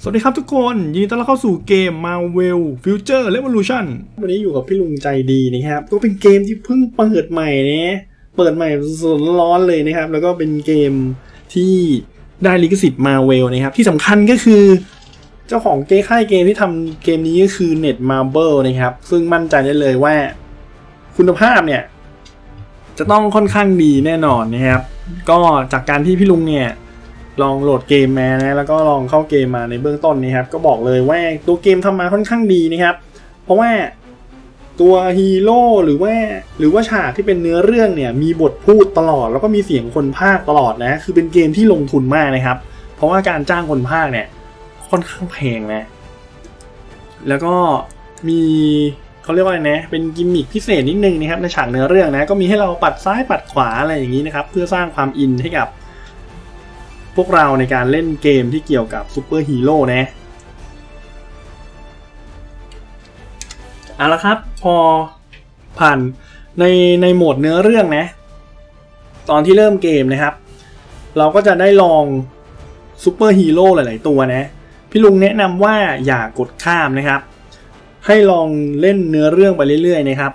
สวัสดีครับทุกคนยินดีต้อนรับเข้าสู่เกม Marvel Future Revolution วันนี้อยู่กับพี่ลุงใจดีนะครับ ก็เป็นเกมที่เพิ่งเปิดใหม่นะเปิดใหม่สดร้อนเลยนะครับ แล้วก็เป็นเกมที่ได้ลิขสิทธิ์ Marvel นะครับ ที่สำคัญก็คือ เจ้าของเกมค่ายเกมที่ทำเกมนี้ก็คือ Net Marble นะครับ ซึ่งมั่นใจได้เลยว่า คุณภาพเนี่ย จะต้องค่อนข้างดีแน่นอนนะครับ ก็จากการที่พี่ลุงเนี่ย ลองโหลดเกมมานะแล้วก็ลองเข้าเกมมาในเบื้องต้นนี้ครับก็บอกเลยว่าตัวเกมทำมาค่อนข้างดีนะครับ เพราะว่าตัวฮีโร่หรือว่าหรือว่าฉากที่เป็นเนื้อเรื่องเนี่ยมีบทพูดตลอด แล้วก็มีเสียงคนพากตลอดนะคือเป็นเกมที่ลงทุนมากนะครับ เพราะว่าการจ้างคนพากเนี่ยค่อนข้างแพงนะแล้วก็มีเขาเรียกว่าอะไรนะ เป็นกิมมิคพิเศษนิดนึงนะครับในฉากเนื้อเรื่องนะก็มีให้เราปัดซ้ายปัดขวาอะไรอย่างนี้นะครับเพื่อสร้างความอินให้กับ พวกเราในการเล่นเกมที่เกี่ยวกับซูเปอร์ฮีโร่นะเอาละครับพอผ่านในในโหมดเนื้อเรื่องนะ ตอนที่เริ่มเกมนะครับ เราก็จะได้ลองซูเปอร์ฮีโร่หลาย ๆ ตัวนะ พี่ลุงแนะนำว่าอย่ากดข้ามนะครับ ให้ลองเล่นเนื้อเรื่องไปเรื่อย ๆ นะครับ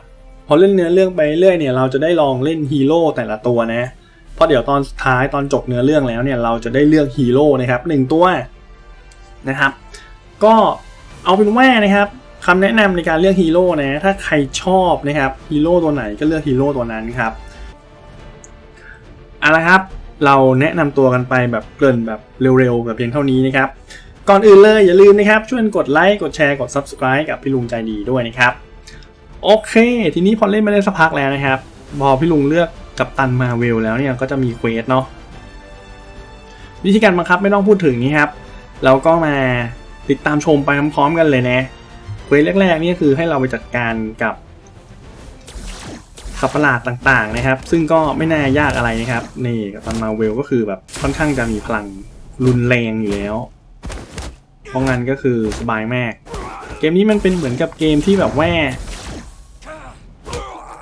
พอเล่นเนื้อเรื่องไปเรื่อยเนี่ยเราจะได้ลองเล่นฮีโร่แต่ละตัวนะ เพราะเดี๋ยวตอนท้ายตอนจบเนื้อเรื่องแล้วเนี่ยเราจะได้เลือกฮีโร่นะครับหนึ่งตัวนะครับ ก็เอาเป็นว่านะครับคำแนะนำในการเลือกฮีโร่นะถ้าใครชอบนะครับฮีโร่ตัวไหนก็เลือกฮีโร่ตัวนั้นครับเอาละครับ เราแนะนำตัวกันไปแบบเกริ่นแบบเร็วๆแบบเพียงเท่านี้นะครับก่อนอื่นเลยอย่าลืมนะครับช่วยกดไลค์กดแชร์กด subscribe กับพี่ลุงใจดีด้วยนะครับ โอเค ทีนี้พอเล่นมาได้สักพักแล้วนะครับพอพี่ลุงเลือก กับตันมาเวลแล้วเนี่ยก็จะมีเควสเนาะวิธีการบังคับไม่ต้องพูดถึงนี้ครับ เราก็มาติดตามชมไปพร้อมๆกันเลยนะเควสแรกๆนี่คือให้เราไปจัดการกับขับประหลาดต่างๆนะครับ ซึ่งก็ไม่น่ายากอะไรนะครับ นี่กับตันมาเวลก็คือแบบค่อนข้างจะมีพลังรุนแรงอยู่แล้ว เพราะงั้นก็คือสบายมาก เกมนี้มันเป็นเหมือนกับเกมที่แบบว่า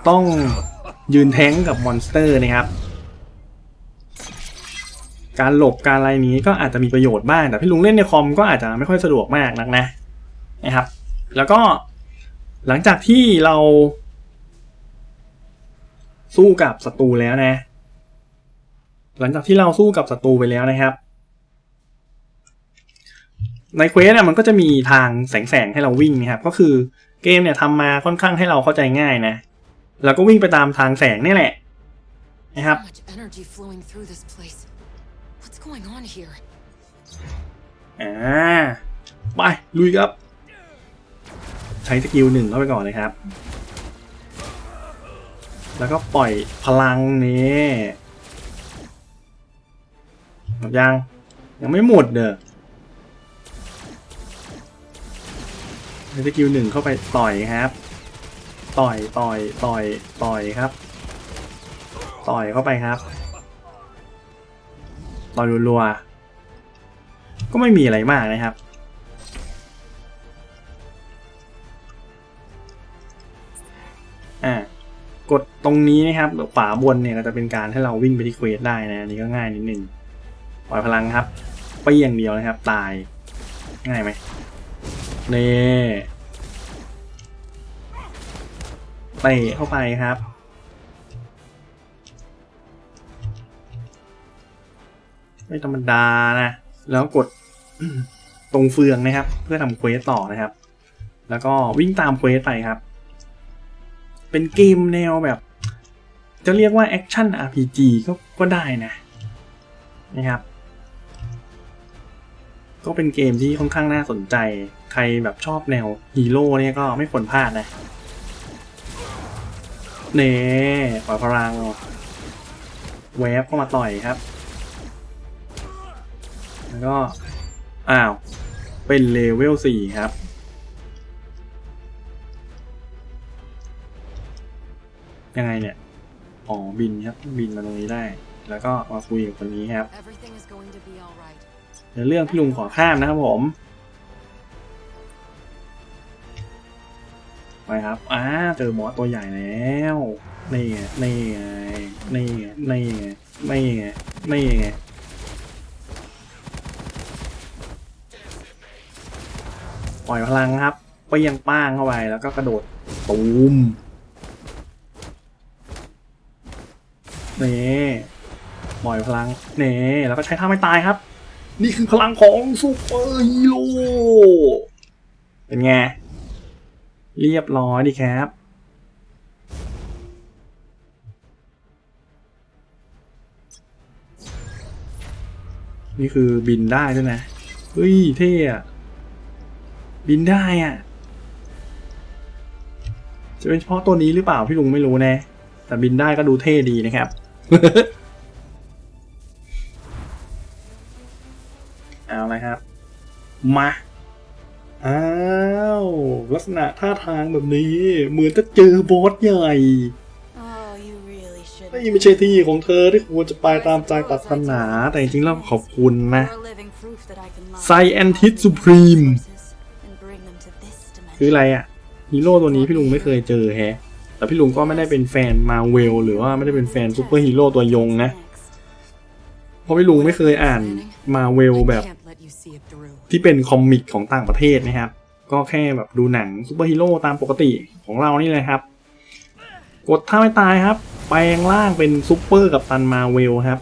ต้อง ยืนแท้งกับมอนสเตอร์นะครับ การหลบการอะไรนี้ก็อาจจะมีประโยชน์บ้างแต่พี่ลุงเล่นในคอมก็อาจจะไม่ค่อยสะดวกมากนักนะนะครับ แล้วก็หลังจากที่เรา สู้กับศัตรูแล้วนะ หลังจากที่เราสู้กับศัตรูไปแล้วนะครับ ในเควสเนี่ยมันก็จะมีทางแสงๆให้เราวิ่งนะครับ ก็คือเกมเนี่ยทำมาค่อนข้างให้เราเข้าใจง่ายนะ แล้วก็วิ่งไปตามทางแสงนี่แหละนะครับ So much energy flowing through this place. What's going on here? อ่า ไป ลุยครับ ใช้สกิลหนึ่งเข้าไปก่อนเลยครับ แล้วก็ปล่อยพลังนี่หมดยัง ยังไม่หมดเด้อใช้สกิลหนึ่งเข้าไปต่อยครับ ต่อยต่อยต่อยต่อยครับ ต่อยเข้าไปครับต่อยรัวๆก็ไม่มีอะไรมากนะครับอ่ากดตรงนี้นะครับขวาบนเนี่ยก็จะเป็นการให้เราวิ่งไปที่เควสได้นะอันนี่ก็ง่ายนิดนึงปล่อยพลังครับไปอย่างเดียวนะครับ ตายง่ายไหมเนี่ เตะเข้าไปครับ ไม่ธรรมดานะ แล้วกดตรงเฟืองนะครับ เพื่อทำเควสต่อนะครับ แล้วก็วิ่งตามเควสไปครับ เป็นเกมแนวแบบ จะเรียกว่าแอคชั่น RPG ก็ก็ได้นะนะครับก็เป็นเกมที่ค่อนข้างน่าสนใจ ใครแบบชอบแนวฮีโร่เนี่ยก็ไม่ควรพลาดนะ เน่ปล่อยพลังเวฟเข้ามาต่อยครับ แล้วก็ อ้าว เป็นเลเวลสี่ครับ ยังไงเนี่ย อ๋อ บินครับ บินมาตรงนี้ได้ แล้วก็มาคุยกับคนนี้ครับ Everything is going to be alright. ในเรื่องพี่ลุงขอข้ามนะครับผม ไปครับอ่าเจอบอสตัวใหญ่แล้วนี่ไงนี่ไงนี่ไงนี่ไงนี่ไงนี่ไงปล่อยพลังครับเปรี้ยงป้างเข้าไปแล้วก็กระโดดตูมนี่ปล่อยพลังนี่แล้วก็ใช้ท่าไม่ตายครับ นี่คือพลังของซูเปอร์ฮีโร่เป็นไง เรียบร้อยดีครับ นี่คือบินได้ด้วยนะ เฮ้ย เท่อะบินได้อะ จะเป็นเฉพาะตัวนี้หรือเปล่าพี่ลุงไม่รู้แน่แต่บินได้ก็ดูเท่ดีนะครับเอาละครับ มา อ้าว ลักษณะท่าทางแบบนี้ เหมือนจะเจอบอสใหญ่ Oh, you really should. นี่ไม่ใช่ที่ของเธอที่ควรจะไปตามใจปรารถนา แต่จริงๆแล้วขอบคุณนะ Scientist Supreme คืออะไรอะฮีโร่ตัวนี้พี่ลุงไม่เคยเจอแฮะ แต่พี่ลุงก็ไม่ได้เป็นแฟนมาเวลหรือว่าไม่ได้เป็นแฟนซูเปอร์ฮีโร่ตัวยงนะ เพราะพี่ลุงไม่เคยอ่านมาเวลแบบ ที่เป็นคอมมิกของต่างประเทศนะครับ ก็แค่แบบดูหนังซูเปอร์ฮีโร่ตามปกติของเรานี่เลยครับ กดท่าไม่ตายครับ แปลงร่างเป็นซูเปอร์กับตันมาเวลครับ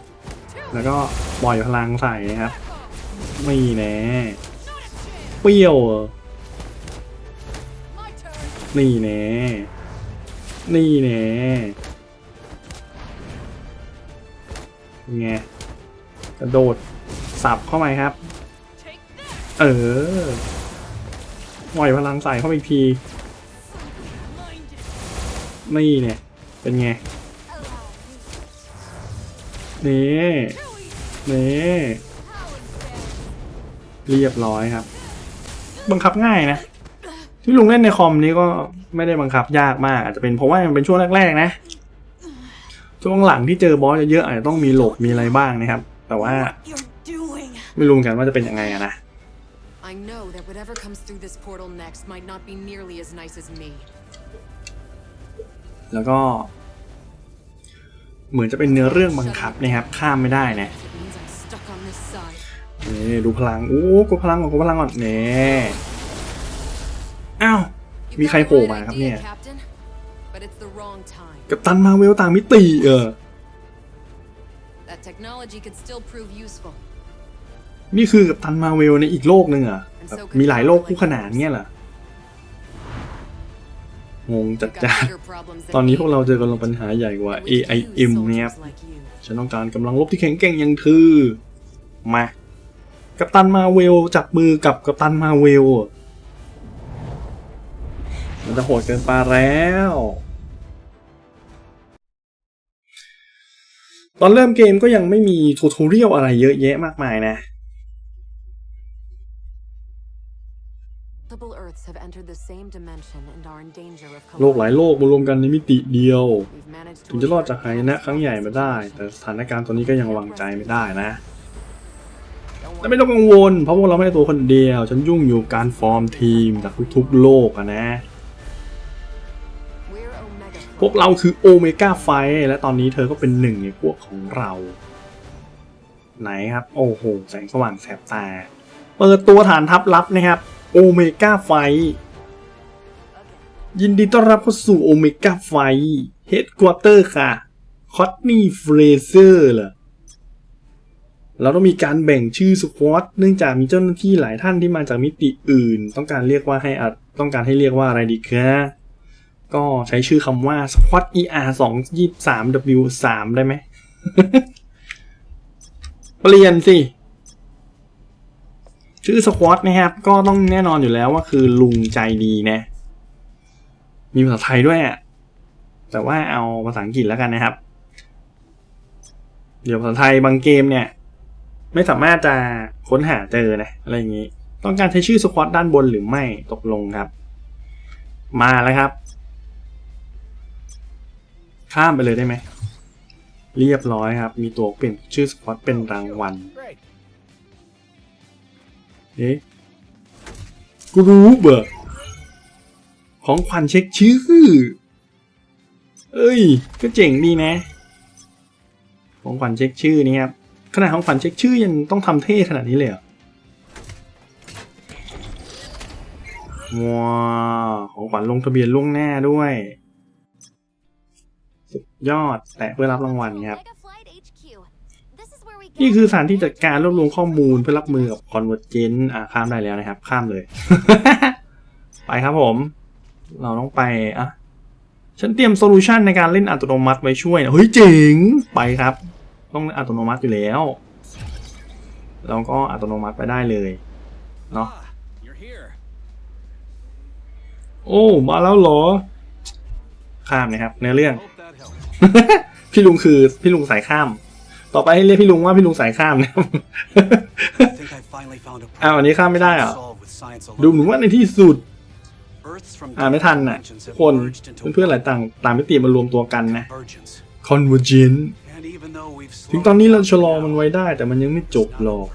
แล้วก็ปล่อยพลังใส่นะครับ ไม่แน่เปรี้ยวนี่แน่นี่แน่ไงกระโดดสับเข้าไปครับ เออปล่อยพลังใส่เข้าไปอีกที นี่เนี่ย เป็นไง นี่ นี่ เรียบร้อยครับ บังคับง่ายนะ ที่ลุงเล่นในคอมนี้ก็ไม่ได้บังคับยากมาก อาจจะเป็นเพราะว่ามันเป็นช่วงแรกๆนะ ช่วงหลังที่เจอบอสเยอะๆอาจจะต้องมีหลบมีอะไรบ้างนะครับ แต่ว่า ไม่รู้เหมือนกันว่าจะเป็นยังไงนะ that whatever comes through this portal next might not be nearly as nice as me. แล้วก็ เหมือนจะเป็นเนื้อเรื่องบังคับนะครับ ข้ามไม่ได้นะ It means I'm stuck on this side. นี่ดูพลังโอ้กดพลังก่อนกดพลังก่อนเน่อ้าว You've มี got ใคร a โผล่ great มาครับ idea, เนี่ย Captain, but it's the wrong time. กับตันมาเวลต่างมิติ เออ That technology could still prove useful. นี่คือกับตันมาเวลในอีกโลกหนึ่งเหรอะ แบบมีหลายโลกคู่ขนานเงี้ยเหรองงจัด We've จ้า got bigger problems ตอน than นี้ me. พวกเราเจอกำลังปัญหาใหญ่กว่า And we could use AIM เนี่ยครับ soldiers like you. ฉันต้องการกำลังรบที่แข็งแกร่งอย่างเธอมา กัปตันมาเวลจับมือกับกัปตันมาเวล มันจะโหดเกินไปแล้ว ตอนเริ่มเกมก็ยังไม่มีทูทอเรียลอะไรเยอะแยะมากมายนะ Multiple Earths have entered the same dimension and are in danger of โลกหลายโลกมารวมกันในมิติเดียว We've managed ถึงจะรอดจากหายนะครั้งใหญ่มาได้ แต่สถานการณ์ตอนนี้ก็ยังวางใจไม่ได้นะแต่ไม่ต้องกังวล เพราะพวกเราไม่ได้ตัวคนเดียว ฉันยุ่งอยู่การฟอร์มทีมจากทุกๆโลกอะนะ We're Omega พวกเราคือโอเมก้าไฟและตอนนี้เธอก็เป็นหนึ่งในพวกของเรา ไหนครับ โอ้โห แสงสว่างแสบตา เปิดตัวฐานทัพลับนะครับ โอเมก้าไฟ ยินดีต้อนรับเข้าสู่โอเมก้าไฟเฮดควอเตอร์ค่ะ คอตนี่เฟรเซอร์เหรอเราต้องมีการแบ่งชื่อสควอตเนื่องจากมีเจ้าหน้าที่หลายท่านที่มาจากมิติอื่น ต้องการเรียกว่าให้อะต้องการให้เรียกว่าอะไรดีคะก็ใช้ชื่อคำว่า Squad ER 2 23 W 3ได้ไหม เปลี่ยนสิ ชื่อสควอตนะครับ ก็ต้องแน่นอนอยู่แล้วว่าคือลุงใจดีนะ มีภาษาไทยด้วยอะแต่ว่าเอาภาษาอังกฤษแล้วกันนะครับ เดี๋ยวภาษาไทยบางเกมเนี่ย ไม่สามารถจะค้นหาเจอนะอะไรอย่างนี้ ต้องการใช้ชื่อสควอตด้านบนหรือไม่ตกลงครับ มาแล้วครับ ข้ามไปเลยได้ไหมเรียบร้อยครับ มีตัวเปลี่ยนชื่อสควอตเป็นรางวัล เอ๊ะกรูปเหรอของขวัญเช็คชื่อ เอ้ย ก็เจ๋งดีนะ ของขวัญเช็คชื่อนี่ครับ ขนาดของขวัญเช็คชื่อยังต้องทำเท่ขนาดนี้เลยเหรอว้าวของขวัญลงทะเบียนล่วงหน้าด้วย สุดยอด แต่เพื่อรับรางวัลครับ นี่ get คือสถานที่จัดการรวบรวมข้อมูลเพื่อรับมือกับ Convergent อ่าข้ามได้แล้วนะครับ ข้ามเลย ไปครับผม เราต้องไปอะฉันเตรียมโซลูชันในการเล่นอัตโนมัติไว้ช่วยนะเฮ้ยเจ๋งไปครับ ต้องอัตโนมัติอยู่แล้วเราก็อัตโนมัติไปได้เลยเนาะ Ah, you're here. โอ้ มาแล้วเหรอ ข้ามนะครับเนื้อเรื่อง Hope that helps. พี่ลุงคือพี่ลุงสายข้าม ต่อไปให้เรียกพี่ลุงว่าพี่ลุงสายข้ามนะครับอ้าวอันนี้ข้ามไม่ได้อะดูเหมือนว่าในที่สุดอ่าไม่ทันน่ะคนเพื่อนๆหลายต่างต่างมิติมารวมตัวกันนะ Convergent ถึงตอนนี้เราชะลอมันไว้ได้ แต่มันยังไม่จบหรอก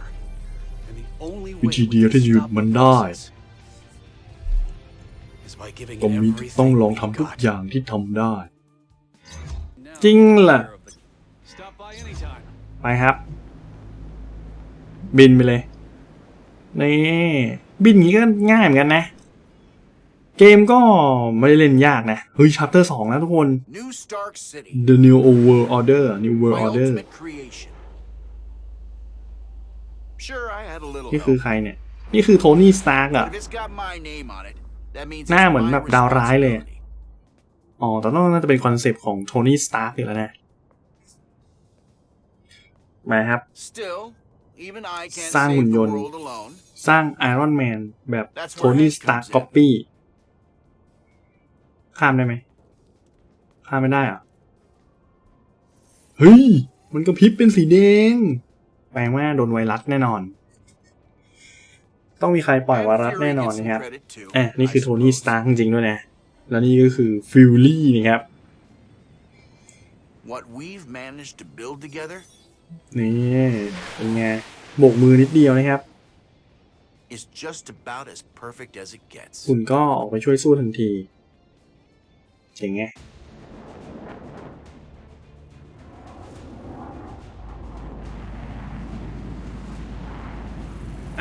วิธีเดียวที่หยุดมันได้ก็มีต้องลองทำทุกอย่างที่ทำได้ จริงแหละ ไปครับ บินไปเลย นี่บินอย่างนี้ก็ง่ายเหมือนกันนะ เกมก็ไม่ได้เล่นยากนะ เฮ้ยชัปเตอร์สองแล้วทุกคน New Stark City. The New World Order New World My Order ultimate creation. Sure, I had a little นี่คือ help, ใครเนี่ย นี่คือโทนี่สตาร์ก but อะ if it's got my name on it, that means หน้า it's เหมือน my แบบดาวร้ายเลย responsibility. อ๋อแต่ต้องน่าจะเป็นคอนเซปต์ของโทนี่สตาร์กอยู่แล้วนะ มาครับ Still, even I can't สร้าง save หุ่น the ยนต์ world alone. สร้างไอรอนแมนแบบ That's where โทนี่ Hank สตาร์ comes in. ก๊อปปี้ข้ามได้ไหมข้ามไม่ได้เหรอะเฮ้ย มันกระพริบเป็นสีแดง แปลว่าโดนไวรัสแน่นอน ต้องมีใครปล่อยไว And รัส Fury แน่นอน gets some นะครับ credit too, อะนี่คือ I โทนี่ suppose. สตาร์จริงๆด้วยนะ แล้วนี่ก็คือฟิลลี่นะครับ What we've managed to build together นี่เป็นไงโบกมือนิดเดียวนะครับ is just about as perfect as it gets. คุณก็ออกไปช่วยสู้ทันทีเจ๋งไง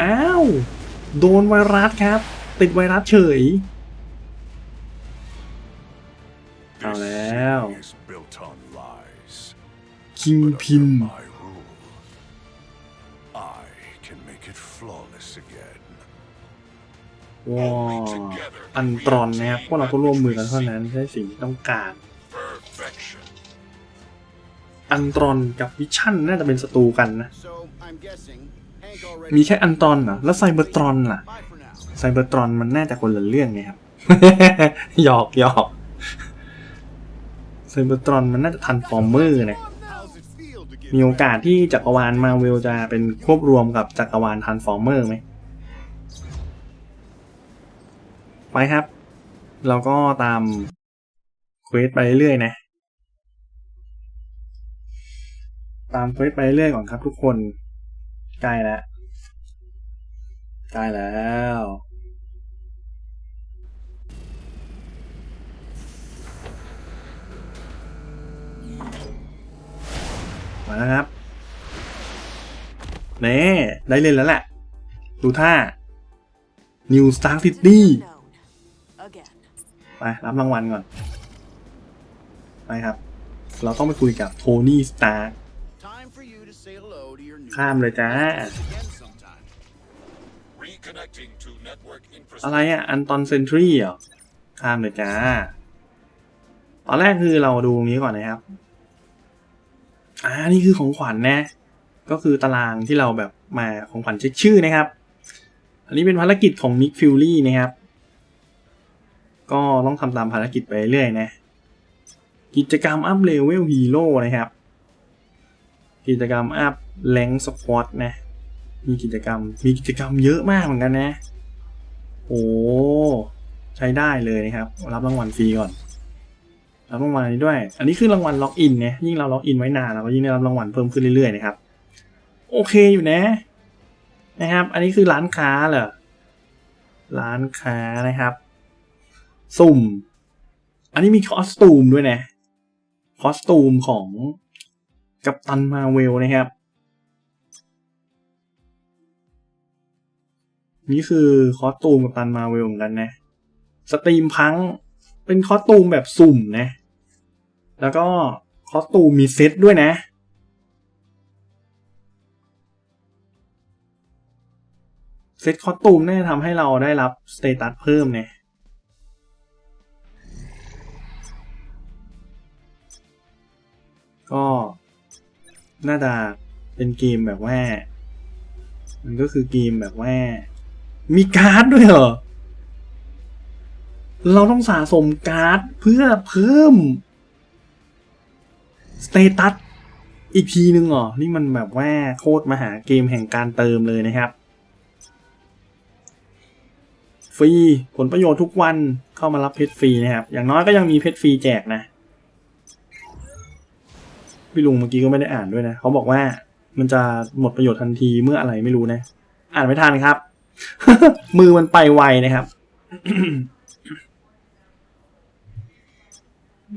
อ้าว โดนไวรัสครับ ติดไวรัสเฉย เอาแล้ว is built on lies. คิง But พิน ว้าวอันตรอนนะครับพวกเราต้องร่วมมือกันเท่านั้นใช่สิ่งที่ต้องการ อันตรอนกับวิชั่นน่าจะเป็นศัตรูกันนะ มีแค่อันตรอนเหรอ แล้วไซเบอร์ตรอนล่ะ ไซเบอร์ตรอนมันน่าจะคนละเรื่องไงครับ หยอกหยอกไซเบอร์ตรอนมันน่าจะทันฟอร์เมอร์นะมีโอกาสที่จักรวาลมาเวลจะเป็นควบรวมกับจักรวาลทันฟอร์เมอร์ไหม ไปครับ เราก็ตามเควสไปเรื่อยๆนะ ตามเควสไปเรื่อยๆก่อนครับทุกคนใกล้แล้วใกล้แล้วมาแล้วครับเน่ได้เล่นแล้วแหละ ดูท่า New Star City ไปรับรางวัลก่อน ไปครับ เราต้องไปคุยกับโทนี่สตาร์ Time for you to say hello to your new ข้ามเลยจ้า again sometime. Reconnecting to network อะไรอะอันตอนเซนทรีเหรอ ข้ามเลยจ้า ตอนแรกคือเราดูตรงนี้ก่อนนะครับ อ่า นี่คือของขวัญนะ ก็คือตารางที่เราแบบมาของขวัญเช็คชื่อนะครับ อันนี้เป็นภารกิจของนิกฟิลลี่นะครับ ก็ต้องทำตามภารกิจไปเรื่อยนะ กิจกรรมอัพเลเวลฮีโร่นะครับ กิจกรรมอัพแรงสควอตนะ มีกิจกรรม มีกิจกรรมเยอะมากเหมือนกันนะ โอ้ใช้ได้เลยนะครับ รับรางวัลฟรีก่อน รับรางวัลนนี้ด้วย อันนี้คือรางวัลล็อกอินเนี่ยยิ่งเราล็อกอินไว้นานเราก็ยิ่งได้รับรางวัลเพิ่มขึ้นเรื่อยๆนะครับ โอเคอยู่นะ นะครับ อันนี้คือร้านค้าเหรอ ร้านค้านะครับ สุ่ม อันนี้มีคอสตูมด้วยนะ คอสตูมของกัปตันมาเวลนะครับ นี่คือคอสตูมกัปตันมาเวลเหมือนกันนะ สตรีมพังเป็นคอสตูมแบบสุ่มนะ แล้วก็คอสตูมมีเซตด้วยนะเซตคอสตูมน่าจะทำให้เราได้รับสเตตัสเพิ่มเนี่ย ก็น่าจะเป็นเกมแบบว่า มันก็คือเกมแบบว่า มีการ์ดด้วยเหรอ เราต้องสะสมการ์ดเพื่อเพิ่มสเตตัสอีกทีนึงเหรอ นี่มันแบบว่าโคตรมหาเกมแห่งการเติมเลยนะครับ ฟรี ผลประโยชน์ทุกวันเข้ามารับเพชรฟรีนะครับ อย่างน้อยก็ยังมีเพชรฟรีแจกนะ พี่ลุงเมื่อกี้ก็ไม่ได้อ่านด้วยนะเขาบอกว่ามันจะหมดประโยชน์ทันทีเมื่ออะไรไม่รู้นะ อ่านไม่ทันครับ มือมันไปไวนะครับ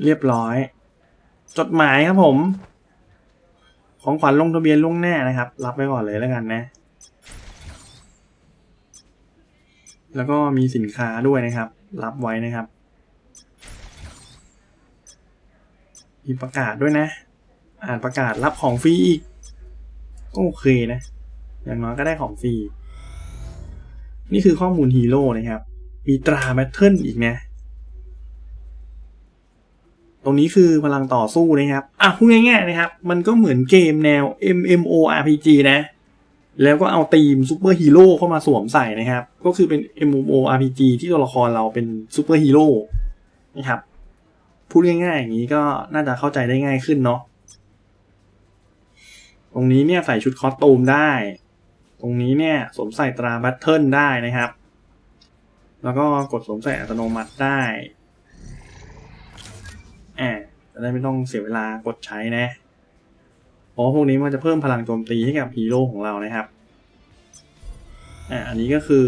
เรียบร้อย จดหมายครับผม ของขวัญลงทะเบียนล่วงหน้านะครับ รับไปก่อนเลยแล้วกันนะ แล้วก็มีสินค้าด้วยนะครับ รับไว้นะครับมีประกาศด้วยนะ อ่านประกาศรับของฟรีอีกก็โอเคนะ อย่างน้อยก็ได้ของฟรี นี่คือข้อมูลฮีโร่นะครับ มีตราแบทเทิลอีกนะ ตรงนี้คือพลังต่อสู้นะครับ อะพูดง่ายๆนะครับ มันก็เหมือนเกมแนว MMORPG นะ แล้วก็เอาธีมซูเปอร์ฮีโร่เข้ามาสวมใส่นะครับ ก็คือเป็น MMORPG ที่ตัวละครเราเป็นซูเปอร์ฮีโร่นะครับ พูดง่ายๆอย่างนี้ก็น่าจะเข้าใจได้ง่ายขึ้นเนาะ ตรงนี้เนี่ยใส่ชุดคอสตูมได้ ตรงนี้เนี่ยสวมใส่ตราแบทเทิลได้นะครับ แล้วก็กดสวมใส่อัตโนมัติได้อ่าจะได้ไม่ต้องเสียเวลากดใช้นะเพราะพวกนี้มันจะเพิ่มพลังโจมตีให้กับฮีโร่ของเรานะครับอ่าอันนี้ก็คือ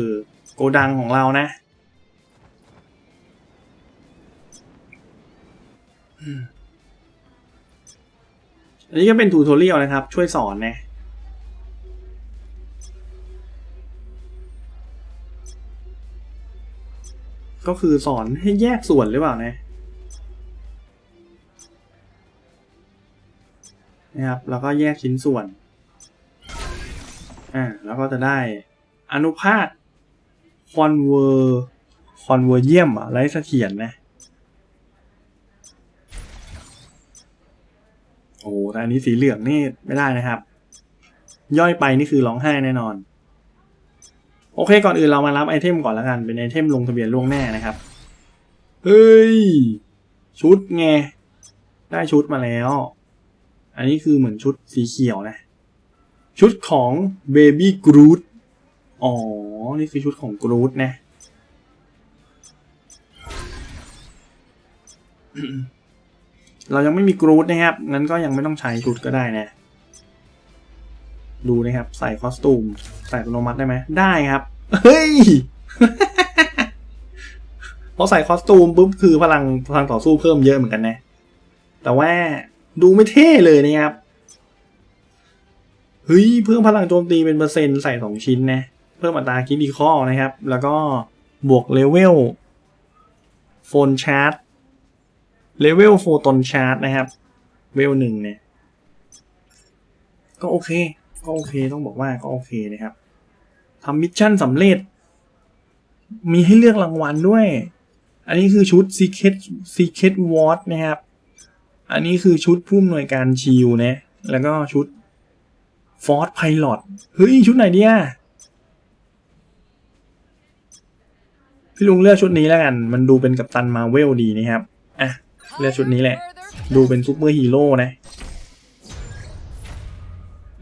โกดังของเรานะ อันนี้ก็เป็นทูทอเรียลนะครับ ช่วยสอนนะก็คือสอนให้แยกส่วนหรือเปล่านะนะครับ แล้วก็แยกชิ้นส่วน อ่า แล้วก็จะได้อนุภาคคอนเวอร์คอนเวอร์เยี่ยมอะไรเสถียรนะ โอ้แต่อันนี้สีเหลืองนี่ไม่ได้นะครับ ย่อยไปนี่คือร้องไห้แน่นอน โอเคก่อนอื่นเรามารับไอเทมก่อนแล้วกัน เป็นไอเทมลงทะเบียนล่วงหน้านะครับ เฮ้ย ชุดไง ได้ชุดมาแล้ว อันนี้คือเหมือนชุดสีเขียวนะ ชุดของ Baby Groot อ๋อ นี่คือชุดของ Groot นะ เรายังไม่มี Groot นะครับ งั้นก็ยังไม่ต้องใช้ชุดก็ได้นะ ดูนะครับ ใส่คอสตูม ใส่อัตโนมัติได้ไหม ได้ครับ เฮ้ยพอใส่คอสตูมปุ๊บคือพลังพลังต่อสู้เพิ่มเยอะเหมือนกันนะ แต่ว่าดูไม่เท่เลยนะครับเฮ้ยเพิ่มพลังโจมตีเป็นเปอร์เซ็นต์ใส่สองชิ้นนะเพิ่มอัตราคิดีคอนะครับ แล้วก็บวกเลเวลโฟนชาร์จ เลเวลโฟตอนชาร์จนะครับ เวลหนึ่งเนี่ย ก็โอเค ก็โอเคต้องบอกว่าก็โอเคนะครับทำมิชชั่นสำเร็จ มีให้เลือกรางวัลด้วย อันนี้คือชุด Secret Secret Ward นะครับ อันนี้คือชุดผู้อำนวยการชิลนะ แล้วก็ชุด Ford Pilot เฮ้ย ชุดไหนเนี่ยพี่ลุงเลือกชุดนี้แล้วกัน มันดูเป็นกัปตันมาเวลดีนะครับ เลือกชุดนี้แหละ ดูเป็นซูเปอร์ฮีโร่นะ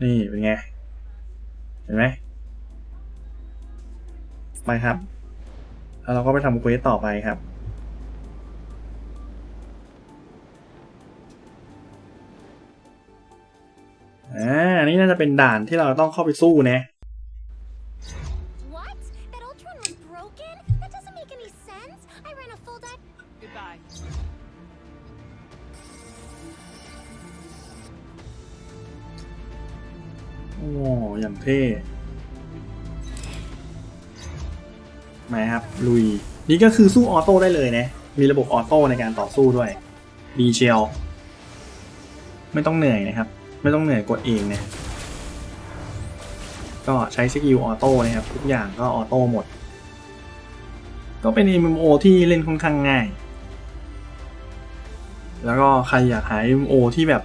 นี่เป็นไง เห็นไหมไปครับ แล้วเราก็ไปทำเควสต่อไปครับอ่านี่น่าจะเป็นด่านที่เราต้องเข้าไปสู้นะ อ้อย่างเท่มาครับ ลุย นี่ก็คือสู้ออโต้ได้เลยนะ มีระบบออโต้ในการต่อสู้ด้วย ดีเชียวไม่ต้องเหนื่อยนะครับ ไม่ต้องเหนื่อยกดเองนะก็ใช้สกิลออโต้นะครับ ทุกอย่างก็ออโต้หมด ก็เป็น MMO ที่เล่นค่อนข้างง่าย แล้วก็ใครอยากหา MMO ที่แบบ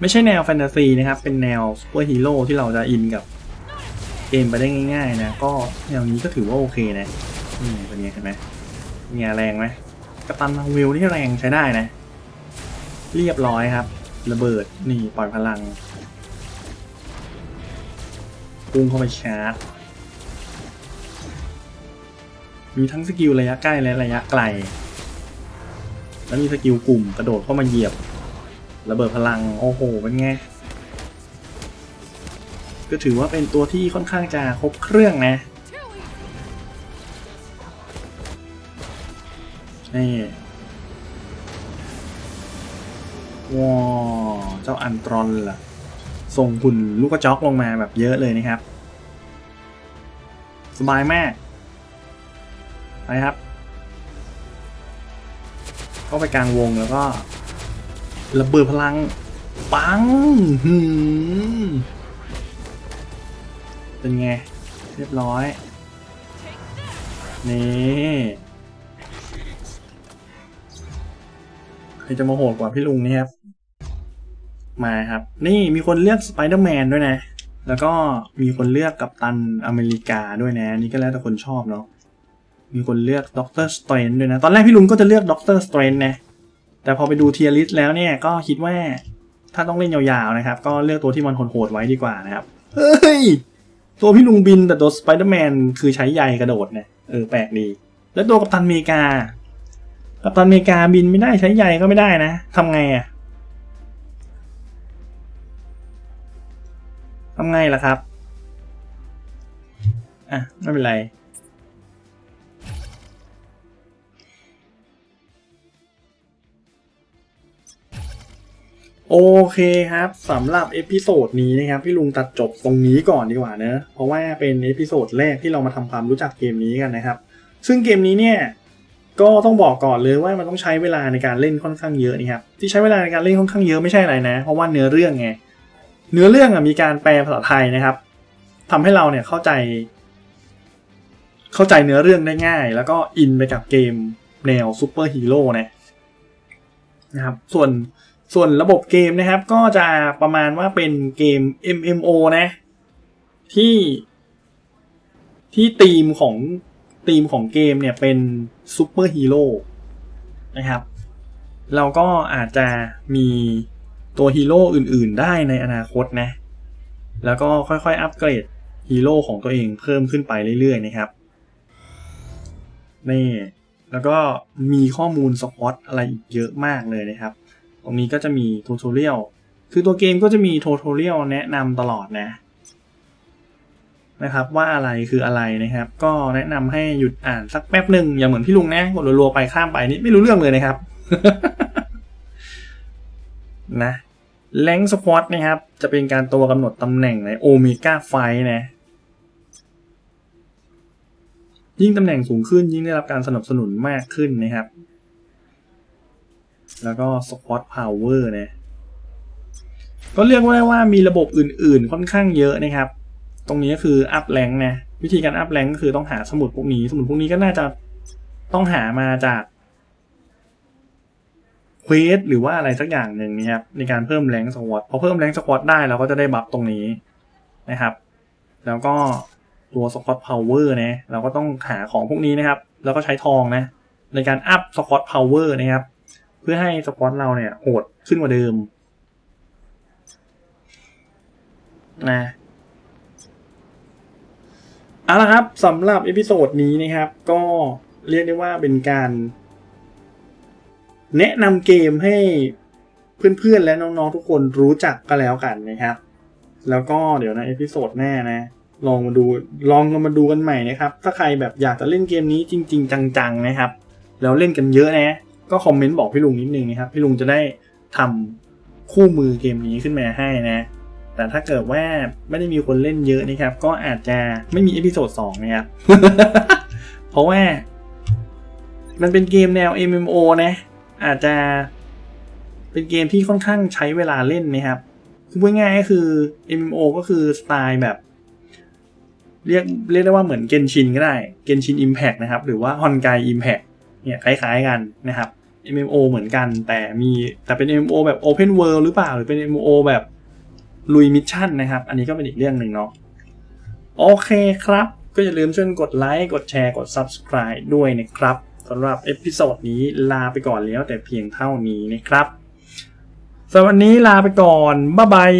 ไม่ใช่แนวแฟนตาซีนะครับ เป็นแนวซูเปอร์ฮีโร่ที่เราจะอินกับเกมไปได้ง่ายๆนะ ก็แนวนี้ก็ถือว่าโอเคนะนี่เป็นไงเห็นไหมเงีแรงไหมกัปตันมาวิลที่แรงใช้ได้นะ เรียบร้อยครับ ระเบิดนี่ปล่อยพลังพุ่งเข้าไปชาร์จมีทั้งสกิลระยะใกล้และระยะไกล แล้วมีสกิลกลุ่มกระโดดเข้ามาเหยียบ ระเบิดพลัง โอ้โห เป็นไง ก็ถือว่าเป็นตัวที่ค่อนข้างจะครบเครื่องนะ นี่ว้าวเจ้าอันตรอนล่ะ ส่งหุ่นลูกกระจอกลงมาแบบเยอะเลยนะครับ สบายมาก ไปครับ ก็ไปกลางวงแล้วก็ ระเบิดพลัง ปังหืมเป็นไง เรียบร้อย นี่ใครจะมาโหดกว่าพี่ลุงนี่ครับ มาครับ นี่มีคนเลือกสไปเดอร์แมนด้วยนะ แล้วก็มีคนเลือกกัปตันอเมริกาด้วยนะ นี่ก็แล้วแต่คนชอบเนาะมีคนเลือกด็อกเตอร์สเตรนด้วยนะ ตอนแรกพี่ลุงก็จะเลือกด็อกเตอร์สเตรนนะ แต่พอไปดูเทียร์ลิสต์แล้วเนี่ยก็คิดว่าถ้าต้องเล่นยาวๆนะครับ ก็เลือกตัวที่มันโหดๆไว้ดีกว่านะครับ เฮ้ย ตัวพี่ลุงบินแต่ตัวสไปเดอร์แมนคือใช้ใยกระโดดเนี่ยเออแปลกดี แล้วตัวกัปตันอเมริกา กัปตันอเมริกาบินไม่ได้ใช้ใยก็ไม่ได้นะทำไงอะทำไงล่ะครับ อะ ไม่เป็นไร โอเคครับสำหรับเอพิโซดนี้นะครับพี่ลุงตัดจบตรงนี้ก่อนดีกว่าเนะเพราะว่าเป็นเอพิโซดแรกที่เรามาทำความรู้จักเกมนี้กันนะครับ ซึ่งเกมนี้เนี่ยก็ต้องบอกก่อนเลยว่ามันต้องใช้เวลาในการเล่นค่อนข้างเยอะนะครับที่ใช้เวลาในการเล่นค่อนข้างเยอะไม่ใช่อะไรนะ เพราะว่าเนื้อเรื่องไงเนื้อเรื่องอมีการแปลภาษาไทยนะครับทำให้เราเนี่ยเข้าใจ เข้าใจเนื้อเรื่องได้ง่าย แล้วก็อินไปกับเกมแนวซูเปอร์ฮีโร่นะนะครับ ส่วน ส่วนระบบเกมนะครับก็จะประมาณว่าเป็นเกม MMO นะ ที่ที่ธีมของธีมของเกมเนี่ยเป็นซูเปอร์ฮีโร่นะครับ เราก็อาจจะมีตัวฮีโร่อื่นๆ ได้ในอนาคตนะ แล้วก็ค่อยๆ อัปเกรดฮีโร่ของตัวเองเพิ่มขึ้นไปเรื่อยๆ นะครับนี่แล้วก็มีข้อมูลสควอตอะไรอีกเยอะมากเลยนะครับ รงนี้ก็จะมีทูทอเรียลคือตัวเกมก็จะมีทูทอเรียลแนะนำตลอดนะนะครับว่าอะไรคืออะไรนะครับ ก็แนะนำให้หยุดอ่านสักแป๊บหนึ่งอย่างเหมือนพี่ลุงนะกดรัวๆไปข้ามไปนี่ไม่รู้เรื่องเลยนะครับนะแรงสควอตนะครับ จะเป็นการตัวกำหนดตำแหน่งในโอเมก้าไฟนะ ยิ่งตำแหน่งสูงขึ้นยิ่งได้รับการสนับสนุนมากขึ้นนะครับ แล้วก็สควอตพาวเวอร์นะ ก็เรียกว่าได้ว่ามีระบบอื่นๆ ค่อนข้างเยอะนะครับ ตรงนี้ก็คืออัพแรงนะ วิธีการอัพแรงก็คือต้องหาสมุดพวกนี้ สมุดพวกนี้ก็น่าจะต้องหามาจากเควสหรือว่าอะไรสักอย่างหนึ่งนะครับ ในการเพิ่มแรงสควอตพอเพิ่มแรงสควอตได้เราก็จะได้บัฟตรงนี้นะครับ แล้วก็ตัวสควอตพาวเวอร์นะเราก็ต้องหาของพวกนี้นะครับ แล้วก็ใช้ทองนะ ในการอัพสควอตพาวเวอร์นะครับ พื่อให้สควอตเราเนี่ยโหดขึ้นกว่าเดิมนะเอาละครับสำหรับเอพิโซดนี้นะครับ ก็เรียกได้ว่าเป็นการ แนะนำเกมให้เพื่อนๆ และน้องๆ ทุกคนรู้จักก็แล้วกันนะครับ แล้วก็เดี๋ยวในเอพิโซดหน้านะ ลองมาดูลองมาดูกันใหม่นะครับ ถ้าใครแบบอยากจะเล่นเกมนี้จริง ๆ จังๆนะครับ แล้วเล่นกันเยอะนะ ก็คอมเมนต์บอกพี่ลุงนิดนึงนะครับ พี่ลุงจะได้ทำคู่มือเกมนี้ขึ้นมาให้นะ แต่ถ้าเกิดว่าไม่ได้มีคนเล่นเยอะนะครับ ก็อาจจะไม่มีเอพิโซดสองนะครับ เพราะว่า มันเป็นเกมแนว MMO นะ อาจจะเป็นเกมที่ค่อนข้างใช้เวลาเล่นนะครับ คือพูดง่ายก็คือ MMO ก็คือสไตล์แบบ เรียกเรียกได้ว่าเหมือนเกนชินก็ได้ เกนชิน Impact นะครับ หรือว่าฮอนไก Impact เนี่ยคล้ายๆกันนะครับ MMO เหมือนกัน แต่มีแต่เป็น MMO แบบ Open World หรือเปล่า หรือเป็น MMO แบบลุยมิชชั่นนะครับ อันนี้ก็เป็นอีกเรื่องหนึ่งเนาะโอเคครับ ก็อย่าลืมช่วยกดไลค์กดแชร์กด Subscribe ด้วยนะครับสำหรับเอพิโซดนี้ลาไปก่อนแล้วแต่เพียงเท่านี้นะครับสำหรับวันนี้ลาไปก่อน บ๊ายบาย